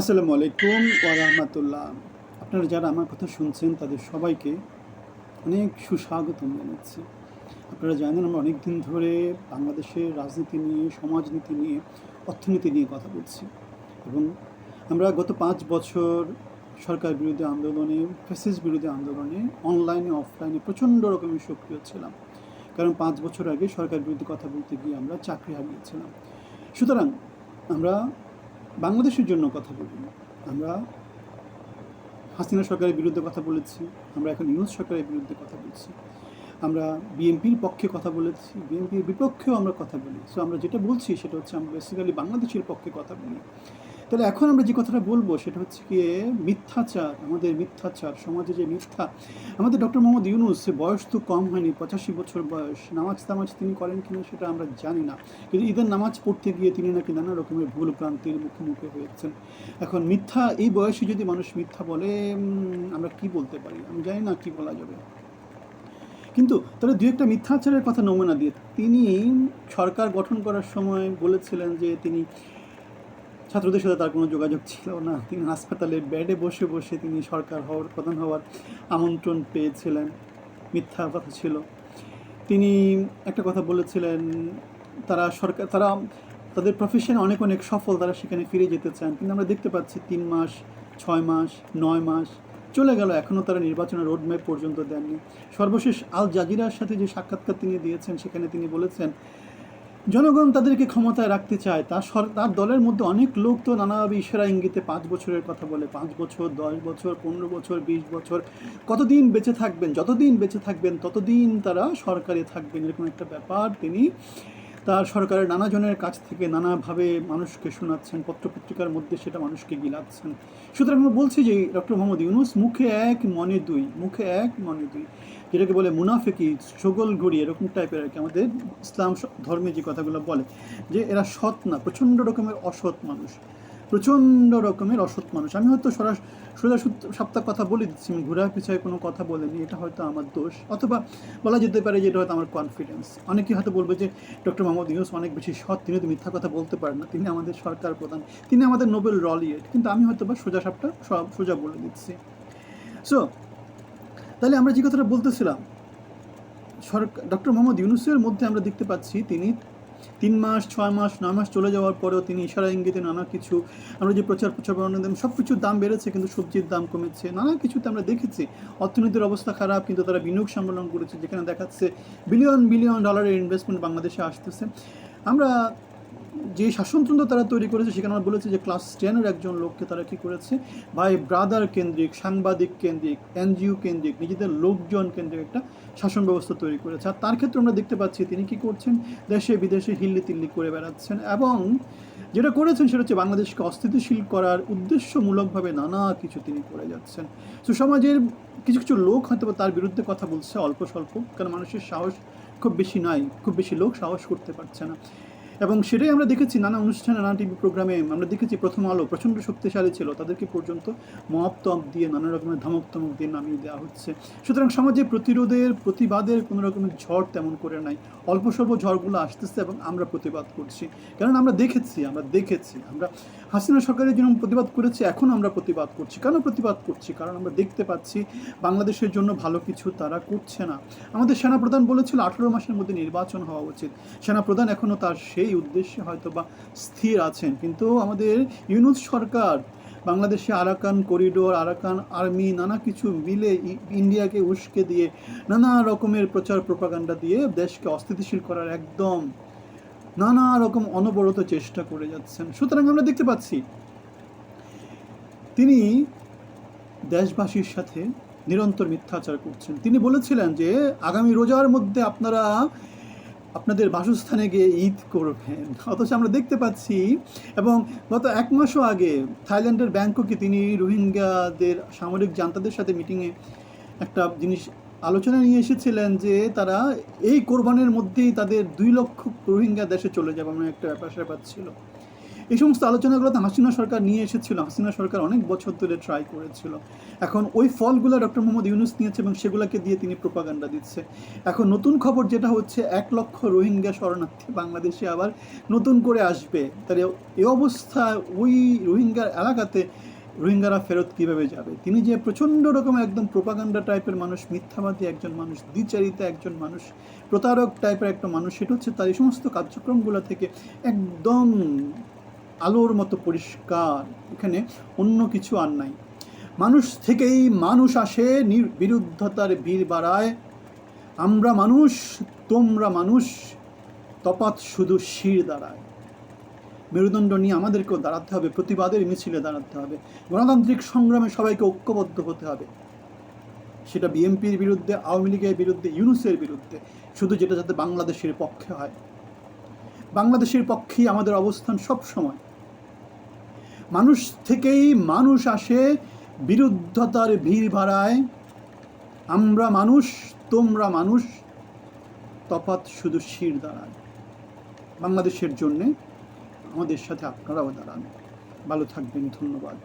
আসসালামু আলাইকুম ওরহমতুল্লাহ আপনারা যারা আমার কথা শুনছেন, তাদের সবাইকে অনেক সুস্বাগতম জানাচ্ছি। আপনারা জানেন, আমরা অনেক দিন ধরে বাংলাদেশের রাজনীতি নিয়ে, সমাজনীতি নিয়ে, অর্থনীতি নিয়ে কথা বলছি। এবং আমরা গত পাঁচ বছর সরকার বিরোধী আন্দোলনে ফেসিস বিরোধী আন্দোলনে, অনলাইনে, অফলাইনে প্রচণ্ড রকমের সক্রিয় ছিলাম। কারণ পাঁচ বছর আগে সরকার বিরুদ্ধে কথা বলতে গিয়ে আমরা চাকরি হারিয়েছিলাম। সুতরাং আমরা বাংলাদেশের জন্য কথা বলি আমরা হাসিনা সরকারের বিরুদ্ধে কথা বলেছি, আমরা এখন ইউনুস সরকারের বিরুদ্ধে কথা বলছি, আমরা বিএনপির পক্ষে কথা বলেছি, বিএনপির বিপক্ষেও আমরা কথা বলি। সো আমরা যেটা বলছি সেটা হচ্ছে আমরা বেসিক্যালি বাংলাদেশের পক্ষে কথা বলি। তাহলে এখন আমরা যে কথাটা বলব সেটা হচ্ছে গিয়ে মিথ্যাচার, আমাদের মিথ্যাচার, সমাজে যে মিথ্যা। আমাদের ডক্টর মোহাম্মদ ইউনুস বয়স তো কম হয়নি, পঁচাশি বছর বয়স। নামাজ তামাজ তিনি করেন কিনা সেটা আমরা জানি না। কিন্তু ঈদের নামাজ পড়তে গিয়ে তিনি নাকি নানা রকমের ভুল ভ্রান্তির মুখোমুখি হয়েছেন। এখন মিথ্যা, এই বয়সে যদি মানুষ মিথ্যা বলে আমরা কি বলতে পারি? আমি জানি না কি বলা যাবে। কিন্তু তাহলে দু একটা মিথ্যাচারের কথা নমুনা দিয়ে তিনি সরকার গঠন করার সময় বলেছিলেন যে তিনি ছাত্রদের সাথে তার কোনো যোগাযোগ ছিল না। তিনি হাসপাতালে বেডে বসে বসে তিনি সরকার হওয়ার, প্রধান হওয়ার আমন্ত্রণ পেয়েছিলেন। মিথ্যা কথা ছিল। তিনি একটা কথা বলেছিলেন, তারা সরকার, তারা তাদের প্রফেশনে অনেক অনেক সফল, তারা সেখানে ফিরে যেতে চান। কিন্তু আমরা দেখতে পাচ্ছি তিন মাস, ছয় মাস, নয় মাস চলে গেল। এখনও তারা নির্বাচনের রোডম্যাপ পর্যন্ত দেননি। সর্বশেষ আল জাজিরার সাথে যে সাক্ষাৎকার তিনি দিয়েছেন, সেখানে তিনি বলেছেন জনগণ তাদেরকে ক্ষমতায় রাখতে চায় তার তার দলের মধ্যে অনেক লোক তো নানাভাবে ইশারা ইঙ্গিতে পাঁচ বছরের কথা বলে, পাঁচ বছর, দশ বছর, পনেরো বছর, বিশ বছর, কতদিন বেঁচে থাকবেন, যতদিন বেঁচে থাকবেন, ততদিন তারা সরকারে থাকবেন, এরকম একটা ব্যাপার তিনি তার সরকারের নানাজনের কাছ থেকে নানাভাবে মানুষকে শোনাচ্ছেন, পত্রপত্রিকার মধ্যে সেটা মানুষকে গিলাচ্ছেন। সুতরাং আমরা বলছি যে ডক্টর মোহাম্মদ ইউনুস মুখে এক, মনে দুই, মুখে এক, মনে দুই। যেটাকে বলে মুনাফেকি সগল ঘড়ি এরকম টাইপের আর কি। আমাদের ইসলাম ধর্মে যে কথাগুলো বলে যে এরা সৎ না, প্রচণ্ড রকমের অসৎ মানুষ। প্রচণ্ড রকমের অসৎ মানুষ। আমি হয়তো সরাস, সোজা সপ্তাহ কথা বলে দিচ্ছি, আমি ঘোরা পিছায় কোনো কথা বলিনি, এটা হয়তো আমার দোষ। অথবা বলা যেতে পারে যে এটা হয়তো আমার কনফিডেন্স অনেকে হয়তো বলবে যে ডক্টর মোহাম্মদ ইউনুস অনেক বেশি সৎ, তিনি তো মিথ্যা কথা বলতে পারেন না, তিনি আমাদের সরকার প্রধান, তিনি আমাদের নোবেল রলিয়েট কিন্তু আমি হয়তো বা সোজা সাপটা, সব সোজা বলে দিচ্ছি। সো তাহলে আমরা যে কথাটা বলতেছিলাম সরকার ডক্টর মোহাম্মদ ইউনুসের মধ্যে আমরা দেখতে পাচ্ছি, তিনি তিন মাস, ছয় মাস, নয় মাস চলে যাওয়ার পরেও তিনি ইশারা ইঙ্গিতে নানা কিছু, আমরা যে প্রচার প্রচার বর্ণনা দেন সব কিছুর দাম বেড়েছে, কিন্তু সবজির দাম কমেছে। নানা কিছুতে আমরা দেখেছি, অর্থনীতির অবস্থা খারাপ, কিন্তু তারা বিনিয়োগ সম্মেলন করেছে, যেখানে দেখাচ্ছে বিলিয়ন বিলিয়ন ডলারের ইনভেস্টমেন্ট বাংলাদেশে আসতেছে। আমরা যে শাসনতন্ত্র তারা তৈরি করেছে, সেখানে আমরা বলেছি যে ক্লাস টেনের একজন লোককে তারা কী করেছে? ভাই ব্রাদার কেন্দ্রিক, সাংবাদিক কেন্দ্রিক এনজিও কেন্দ্রিক, নিজেদের লোকজন কেন্দ্রিক একটা শাসন ব্যবস্থা তৈরি করেছে। আর তার ক্ষেত্রে আমরা দেখতে পাচ্ছি তিনি কি করছেন? দেশে, বিদেশে হিল্লি তিল্লি করে বেড়াচ্ছেন এবং যেটা করেছেন সেটা হচ্ছে বাংলাদেশকে অস্থিতিশীল করার উদ্দেশ্যমূলকভাবে নানা কিছু তিনি করে যাচ্ছেন। তো সমাজের কিছু কিছু লোক হয়তো তার বিরুদ্ধে কথা বলছে অল্প স্বল্প, কারণ মানুষের সাহস খুব বেশি নাই, খুব বেশি লোক সাহস করতে পারছে না। এবং সেটাই আমরা দেখেছি নানা অনুষ্ঠানে, নানা টিভি প্রোগ্রামে। আমরা দেখেছি প্রথম আলো প্রচণ্ড শক্তিশালী ছিল। তাদেরকে পর্যন্ত মপ তপ দিয়ে, নানা রকমের ধমক তমক দিয়ে নামিয়ে দেওয়া হচ্ছে। সুতরাং সমাজে প্রতিরোধের, প্রতিবাদের কোনো রকমের ঝড় তেমন করে নাই। অল্প স্বল্প ঝড়গুলো আসতেছে এবং আমরা প্রতিবাদ করছি। কারণ আমরা দেখেছি আমরা দেখেছি। আমরা, হাসিনা সরকারের জন্য প্রতিবাদ করেছি, এখন আমরা প্রতিবাদ করছি। কেন প্রতিবাদ করছি? কারণ আমরা দেখতে পাচ্ছি বাংলাদেশের জন্য ভালো কিছু তারা করছে না। আমাদের সেনাপ্রধান বলেছিল, আঠেরো মাসের মধ্যে নির্বাচন হওয়া উচিত। সেনাপ্রধান এখনও তার সেই উদ্দেশ্যে হয়তো বা স্থির আছেন। কিন্তু আমাদের ইউনুস সরকার, বাংলাদেশে আরাকান করিডোর, আরাকান আর্মি, নানা কিছু মিলে ইন্ডিয়াকে উস্কে দিয়ে, নানা রকমের প্রচার প্রপাগান্ডা দিয়ে দেশকে অস্থিতিশীল করার একদম নানা রকম অনবরত চেষ্টা করে যাচ্ছেন। সুতরাং আমরা দেখতে পাচ্ছি, তিনি দেশবাসীর সাথে নিরন্তর মিথ্যাচার করছেন। তিনি বলেছিলেন যে, আগামী রোজার মধ্যে আপনারা আপনাদের বাসস্থানে গিয়ে ঈদ করবেন। অথচ আমরা দেখতে পাচ্ছি এবং গত এক মাসও আগে থাইল্যান্ডের ব্যাংককে তিনি রোহিঙ্গাদের সামরিক জান্তাদের সাথে মিটিংয়ে একটা জিনিস আলোচনা নিয়ে এসেছিলেন যে তারা এই কোরবানের মধ্যেই তাদের দুই লক্ষ রোহিঙ্গা দেশে চলে যাবে আমার একটা ব্যাপার স্যাপার ছিল। এই সমস্ত আলোচনাগুলো তো হাসিনা সরকার নিয়ে এসেছিল। হাসিনা সরকার অনেক বছর ধরে ট্রাই করেছিল। এখন ওই ফলগুলো ডক্টর মোহাম্মদ ইউনুস নিয়েছে এবং সেগুলোকে দিয়ে তিনি প্রোপাগান্ডা দিচ্ছে। এখন নতুন খবর যেটা হচ্ছে, এক লক্ষ রোহিঙ্গা শরণার্থী বাংলাদেশে আবার নতুন করে আসবে। তাহলে এ অবস্থা ওই রোহিঙ্গার এলাকাতে রোহিঙ্গারা ফেরত কীভাবে যাবে? তিনি যে প্রচণ্ড রকমের একদম প্রোপাগান্ডা টাইপের মানুষ, মিথ্যাবাদী একজন মানুষ, দ্বিচারিতা একজন মানুষ, প্রতারক টাইপের একটা মানুষ, সেটা হচ্ছে তার এই সমস্ত কার্যক্রমগুলো থেকে একদম আলোর মতো পরিষ্কার, এখানে অন্য কিছু আর নাই। মানুষ থেকেই মানুষ আসে বিরুদ্ধতার বীর বাড়ায়। আমরা মানুষ, তোমরা মানুষ তপাত শুধু শির দাঁড়ায় মেরুদণ্ড নিয়ে আমাদেরকেও দাঁড়াতে হবে, প্রতিবাদের মিছিলে দাঁড়াতে হবে। গণতান্ত্রিক সংগ্রামে সবাইকে ঐক্যবদ্ধ হতে হবে। সেটা বিএনপির বিরুদ্ধে, আওয়ামী লীগের বিরুদ্ধে, ইউনুসের বিরুদ্ধে, শুধু যেটা যাতে বাংলাদেশের পক্ষে হয়। বাংলাদেশের পক্ষেই আমাদের অবস্থান সব সময় মানুষ থেকেই মানুষ আসে বিরুদ্ধতার ভিড় ভাড়ায়। আমরা মানুষ, তোমরা মানুষ, তফাৎ শুধু শির দাঁড়ায়। বাংলাদেশের জন্যে আমাদের সাথে আপনারাও দাঁড়ান। ভালো থাকবেন, ধন্যবাদ।